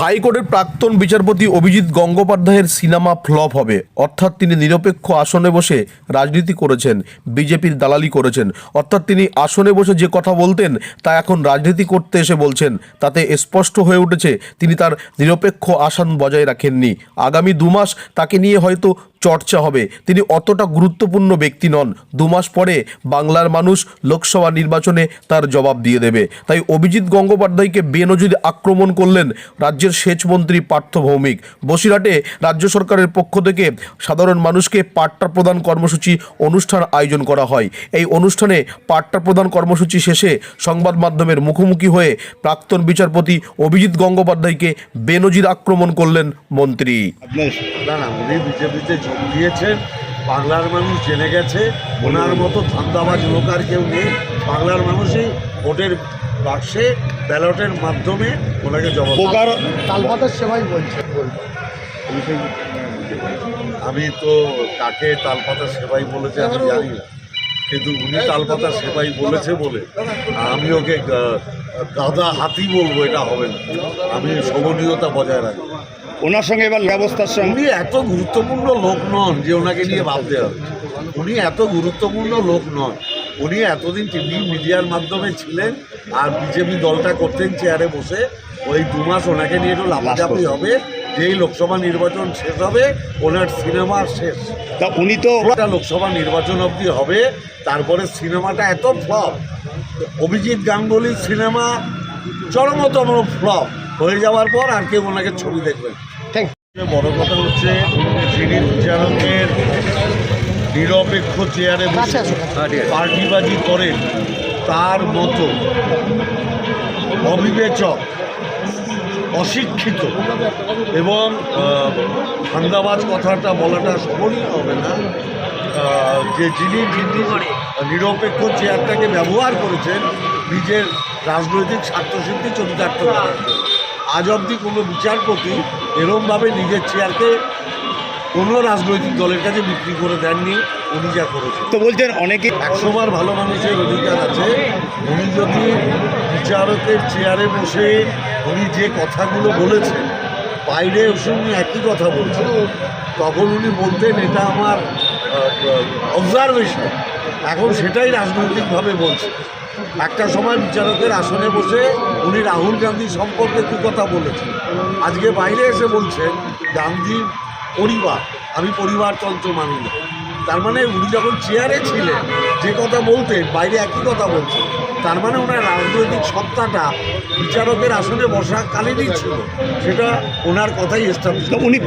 হাইকোর্টের প্রাক্তন বিচারপতি অভিজিৎ গঙ্গোপাধ্যায়ের সিনেমা ফ্লপ হবে। অর্থাৎ তিনি নিরপেক্ষ আসনে বসে রাজনীতি করেছেন, বিজেপির দালালি করেছেন। অর্থাৎ তিনি আসনে বসে যে কথা বলতেন, তা এখন রাজনীতি করতে এসে বলছেন। তাতে স্পষ্ট হয়ে উঠেছে, তিনি তার নিরপেক্ষ আসন বজায় রাখেননি। আগামী দুমাস তাকে নিয়ে হয়তো চর্চা হবে। তিনি অতটা গুরুত্বপূর্ণ ব্যক্তি নন। দু মাস পরে বাংলার মানুষ লোকসভা নির্বাচনে তার জবাব দিয়ে দেবে। তাই অভিজিৎ গঙ্গোপাধ্যায়কে বেনজির আক্রমণ করলেন রাজ্যের সেচ মন্ত্রী পার্থ ভৌমিক। বসিরহাটে রাজ্য সরকারের পক্ষ থেকে সাধারণ মানুষকে পাট্টা প্রদান কর্মসূচি অনুষ্ঠান আয়োজন করা হয়। এই অনুষ্ঠানে পাট্টা প্রদান কর্মসূচি শেষে সংবাদ মাধ্যমের মুখোমুখি হয়ে প্রাক্তন বিচারপতি অভিজিৎ গঙ্গোপাধ্যায়কে বেনজির আক্রমণ করলেন মন্ত্রী। যোগ দিয়েছেন বাংলার মানুষ জেনে গেছে ওনার মতো ধান্দাবাজ লোক আর কেউ নেই। বাংলার মানুষই ভোটের বাক্সে ব্যালটের মাধ্যমে ওনাকে জবাব তালপাতার সেবাই বলছে। আমি তো কাকে তালপাতা সেবাই বলেছে আমি জানি না। কিন্তু উনি তালপাতা সেবাই বলেছে বলে। আমি ওকে গাদা হাতি বলব এটা হবে না। আমি শোভনীয়তা বজায় রাখব। ওনার সঙ্গে এবার ব্যবস্থার সঙ্গে উনি এত গুরুত্বপূর্ণ লোক নন যে ওনাকে নিয়ে ভাবতে হবে। উনি এত গুরুত্বপূর্ণ লোক নন। উনি এতদিন টিভি মিডিয়ার মাধ্যমে ছিলেন আর বিজেপি দলটা করতেন চেয়ারে বসে। ওই দু মাস ওনাকে নিয়ে একটু লাফালাফি হবে। যেই লোকসভা নির্বাচন শেষ হবে ওনার সিনেমা শেষ। তা উনি তো লোকসভা নির্বাচন অবধি হবে তারপরে সিনেমাটা এত ফ্লপ। অভিজিৎ গাঙ্গুলির সিনেমা চরমতম ফ্লপ। হয়ে যাওয়ার পর আর কেউ ওনাকে ছবি দেখবেন থ্যাংক বড় কথা হচ্ছে যিনি বিচারকের নিরপেক্ষ চেয়ারে বসে পার্টিবাজি করেন তার মতো অবিবেচক অশিক্ষিত এবং ধান্দাবাজ কথাটা বলাটা শোভনীয় হবে না। যে যিনি যিনি নিরপেক্ষ চেয়ারটাকে ব্যবহার করেছেন নিজের রাজনৈতিক স্বার্থসিদ্ধি চরিতার্থ করার জন্য। আজ অবধি কোনো বিচারপতি এরমভাবে নিজের চেয়ারকে কোনো রাজনৈতিক দলের কাছে বিক্রি করে দেননি উনি যা করেছেন। তো বলছেন অনেকে একশোবার ভালো মানুষের অধিকার আছে। উনি যদি বিচারকের চেয়ারে বসে উনি যে কথাগুলো বলেছেন বাইরে এসে উনি একই কথা বলছেন তখন উনি বলতেন এটা আমার অবজারভেশন এখন সেটাই রাজনৈতিকভাবে বলছে। একটা সময় বিচারকের আসনে বসে উনি রাহুল গান্ধী সম্পর্কে কী কথা বলেছেন। আজকে বাইরে এসে বলছেন গান্ধী পরিবার আমি পরিবারতন্ত্র মানি না। তার মানে উনি যখন চেয়ারে ছিলেন যে কথা বলতেন বাইরে একই কথা বলছেন তার মানে ওনার রাজনৈতিক সত্তাটা বিচারকের আসনে বসাকালীনই ছিল। সেটা ওনার কথাই এস্টাবলিশ তো উনি